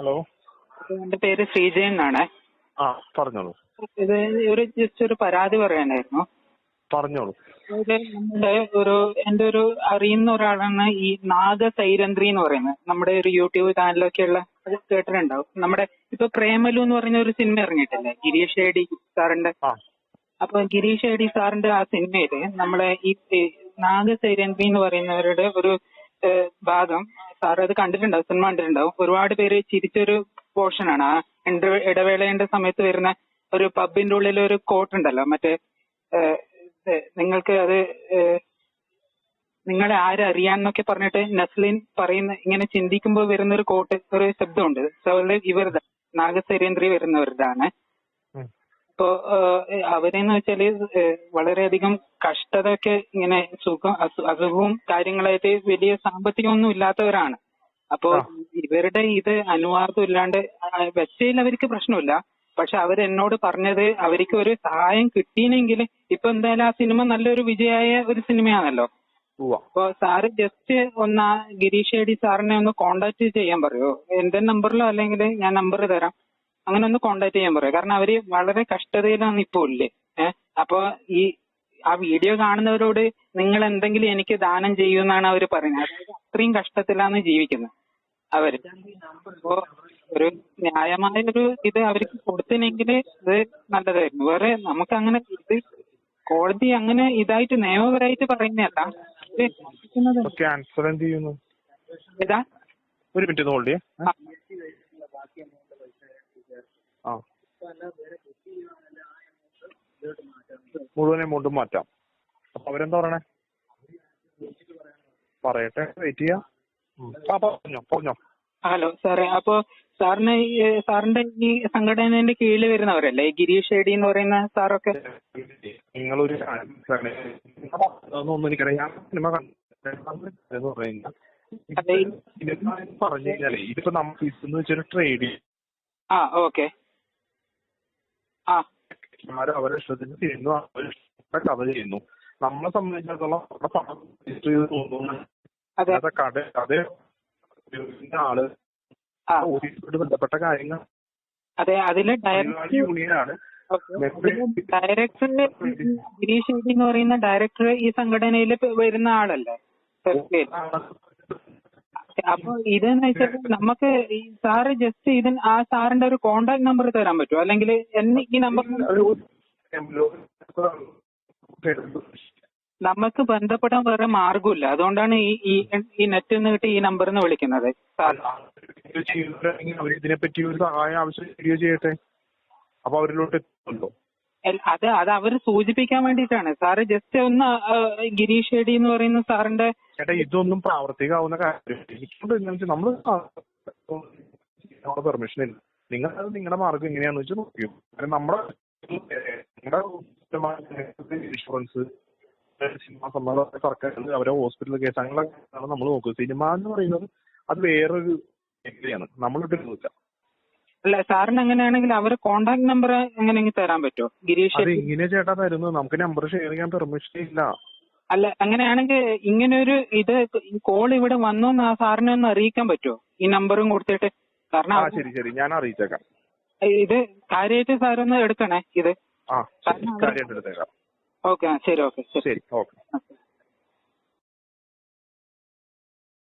Hello. എന്റെ പേര് ശ്രീജയൻ എന്നാണ്. ആ പറഞ്ഞോളൂ. ഇത് ഒരു ജസ്റ്റ് ഒരു പരാതി പറയാനായിരുന്നു. പറഞ്ഞോളൂ. നമ്മുടെ ഒരു എന്റെ ഒരു അറിയുന്ന ഒരാളാണ് ഈ നാഗ സൈരന്ത്രി എന്ന് പറയുന്നത്. നമ്മുടെ ഒരു യൂട്യൂബ് ചാനലൊക്കെ ഉള്ള അത് കേട്ടിട്ടുണ്ടാവും. നമ്മുടെ ഇപ്പൊ പ്രേമലു എന്ന് പറഞ്ഞ ഒരു സിനിമ ഇറങ്ങിയിട്ടില്ലേ? ഗിരീഷ് ഏടി സാറിന്റെ അപ്പൊ ഗിരീഷ് ഏടി സാറിന്റെ ആ സിനിമയിൽ നമ്മളെ ഈ ഈ നാഗ സൈരന്ത്രി എന്ന് പറയുന്നവരുടെ ഒരു ഭാഗം സാർ അത് കണ്ടിട്ടുണ്ടാവും സിനിമ കണ്ടിട്ടുണ്ടാവും. ഒരുപാട് പേര് ചിരിച്ചൊരു പോർഷനാണ് ആ ഇട- ഇടവേളയുടെ സമയത്ത് വരുന്ന ഒരു പബ്ബിന്റെ ഉള്ളിൽ ഒരു കോട്ട് ഉണ്ടല്ലോ. മറ്റേ നിങ്ങൾക്ക് അത് നിങ്ങളെ ആരറിയാന്നൊക്കെ പറഞ്ഞിട്ട് നസ്ലിൻ പറയുന്ന ഇങ്ങനെ ചിന്തിക്കുമ്പോൾ വരുന്ന ഒരു കോട്ട് ഒരു ശബ്ദമുണ്ട് ഇവരുടെ വരുന്നവരുതാണ് അപ്പോ അവരെന്ന് വെച്ചാൽ വളരെയധികം കഷ്ടതയൊക്കെ ഇങ്ങനെ സുഖം അസു- അസുഖവും കാര്യങ്ങളായിട്ട് വലിയ സാമ്പത്തികമൊന്നും ഇല്ലാത്തവരാണ്. അപ്പോ. ഇവരുടെ ഇത് അനുവാദം ഇല്ലാണ്ട് വെച്ചതിൽ അവർക്ക് പ്രശ്നമില്ല. പക്ഷെ അവരെന്നോട് പറഞ്ഞത് അവർക്ക് ഒരു സഹായം കിട്ടിയില്ലെങ്കിൽ ഇപ്പൊ എന്തായാലും ആ സിനിമ നല്ലൊരു വിജയമായ ഒരു സിനിമയാണല്ലോ. അപ്പൊ സാറ് ജസ്റ്റ് ഒന്ന് ആ ഗിരീഷ് ഏടി സാറിനെ ഒന്ന് കോണ്ടാക്ട് ചെയ്യാൻ പറയുമോ എന്റെ നമ്പറിലോ അല്ലെങ്കിൽ ഞാൻ നമ്പർ തരാം. അങ്ങനെ ഒന്ന് കോണ്ടാക്ട് ചെയ്യാൻ പറയോ? കാരണം അവർ വളരെ കഷ്ടതയിലാണ് ഇപ്പോ ഉള്ളത്. ഏഹ് അപ്പൊ ഈ ആ വീഡിയോ കാണുന്നവരോട് നിങ്ങൾ എന്തെങ്കിലും എനിക്ക് ദാനം ചെയ്യൂ എന്നാണ് അവർ പറയുന്നത് അത്രയും കഷ്ടത്തിലാണ് ജീവിക്കുന്നത് അവർ. അപ്പോ ഒരു ന്യായമായ ഒരു ഇത് അവർക്ക് കൊടുത്തിനെങ്കിൽ ഇത് നല്ലതായിരുന്നു. വേറെ നമുക്ക് അങ്ങനെ ഇത് കോടതി അങ്ങനെ ഇതായിട്ട് നിയമപരമായിട്ട് പറയുന്നതല്ല. ഏതാ? ഒരു മിനിറ്റ് ഹോൾഡ് ചെയ്യാം. ആ. മുഴുവൻ എമൗണ്ടും മാറ്റാം. അപ്പൊ അവരെന്താ പറയണേ? പറയട്ടെ വെയിറ്റ് ചെയ്യാം. ആ പറഞ്ഞോ പറഞ്ഞോ ഹലോ സാറേ അപ്പോ സാറിന് സാറിന്റെ ഈ സംഘടനന്റെ കീഴിൽ വരുന്നവരല്ലേ? ഈ ഗിരീഷ് ഏടി എന്ന് പറയുന്ന സാറൊക്കെ? നിങ്ങളൊരു. അതൊന്നും എനിക്കറിയാം. ഞാൻ സിനിമ അതെ. കഴിഞ്ഞാൽ പറഞ്ഞു കഴിഞ്ഞാലേ ഇതിപ്പോ നമുക്ക് ഇതെന്ന് വെച്ചൊരു ട്രേഡ് ആ ഓക്കെ. ആ ആരും അവരുടെ ഇഷ്ടത്തിന് ചെയ്യുന്നു ഇഷ്ടപ്പെട്ട കഥ ചെയ്യുന്നു. നമ്മളെ സംബന്ധിച്ചിടത്തോളം നമ്മുടെ പണം രജിസ്റ്റർ ചെയ്ത് തോന്നുന്നു അതെ. കട കഥ ആൾ ഓഫീസുമായിട്ട് ബന്ധപ്പെട്ട കാര്യങ്ങൾ അതെ അതിൽ യൂണിയനാണ്. ഡയറക്ടർ ഗിരീഷ് എന്ന് പറയുന്ന ഡയറക്ടർ ഈ സംഘടനയിൽ വരുന്ന ആളല്ലേ? അപ്പൊ ഇതെന്ന് വെച്ചാൽ നമുക്ക് ഈ സാറ് ജസ്റ്റ് ഇതിന് ആ സാറിന്റെ ഒരു കോണ്ടാക്ട് നമ്പർ തരാൻ പറ്റുമോ അല്ലെങ്കിൽ എന്നെ ഈ നമ്പർ നമുക്ക് ബന്ധപ്പെടാൻ വേറെ മാർഗമില്ല അതുകൊണ്ടാണ് ഈ ഈ ഈ നെറ്റിൽ നിന്ന് കിട്ടി ഈ നമ്പറിൽ നിന്ന് വിളിക്കുന്നത്. സാർ. ഇതിനെപ്പറ്റി ഒരു സഹായം ആവശ്യം ചെയ്യട്ടെ? അപ്പൊ അവരിലോട്ട് എത്തുമല്ലോ അത് അത് അവർ സൂചിപ്പിക്കാൻ വേണ്ടിയിട്ടാണ്. സാറ് ജസ്റ്റ് ഒന്ന് ഗിരീഷ് ഏടി എന്ന് പറയുന്ന സാറിന്റെ ചേട്ടാ ഇതൊന്നും പ്രാവർത്തികമാവുന്ന കാര്യം എനിക്കൊണ്ട് എന്താണെന്ന് വെച്ചാൽ നമ്മൾ പെർമിഷൻ ഇല്ല. നിങ്ങൾ നിങ്ങളുടെ മാർഗം എങ്ങനെയാന്ന് വെച്ചാൽ നോക്കിയോ കാരണം നമ്മുടെ നമ്മുടെ ഇൻഷുറൻസ് സിനിമ സമ്മതം സർക്കാർ അവരെ ഹോസ്പിറ്റൽ കേസ് അങ്ങനെയുള്ള നമ്മൾ നോക്കുക സിനിമ എന്ന് പറയുന്നത് അത് വേറൊരു മേഖലയാണ്. നോക്കുക അല്ല സാറിന് അങ്ങനെയാണെങ്കിൽ അവരെ കോണ്ടാക്ട് നമ്പർ എങ്ങനെയെങ്കിലും തരാൻ പറ്റുമോ ഗിരീഷ് അത് എങ്ങനെയാ ചേട്ടാ തരുന്നത് നമുക്ക് നമ്പർ ഷെയർ ചെയ്യാൻ പെർമിഷൻ ഇല്ല. അല്ല അങ്ങനെയാണെങ്കിൽ ഇങ്ങനെ ഒരു ഇത് കോൾ ഇവിടെ വന്നു എന്ന് ആ സാറിനെ ഒന്ന് അറിയിക്കാൻ പറ്റുമോ ഈ നമ്പറും കൊടുത്തിട്ട്? കാരണം ആ ശരി ശരി. ഞാൻ അറിയിച്ചേക്കാം. ഇത് കാര്യമായിട്ട് സാറൊന്ന് എടുക്കണേ ഇത്. ആ ശരി. കാരണം കാര്യമായിട്ട് എടുത്തേക്കാം. ഓക്കെ ശരി ഓക്കെ ശരി. ശരി ഓക്കെ.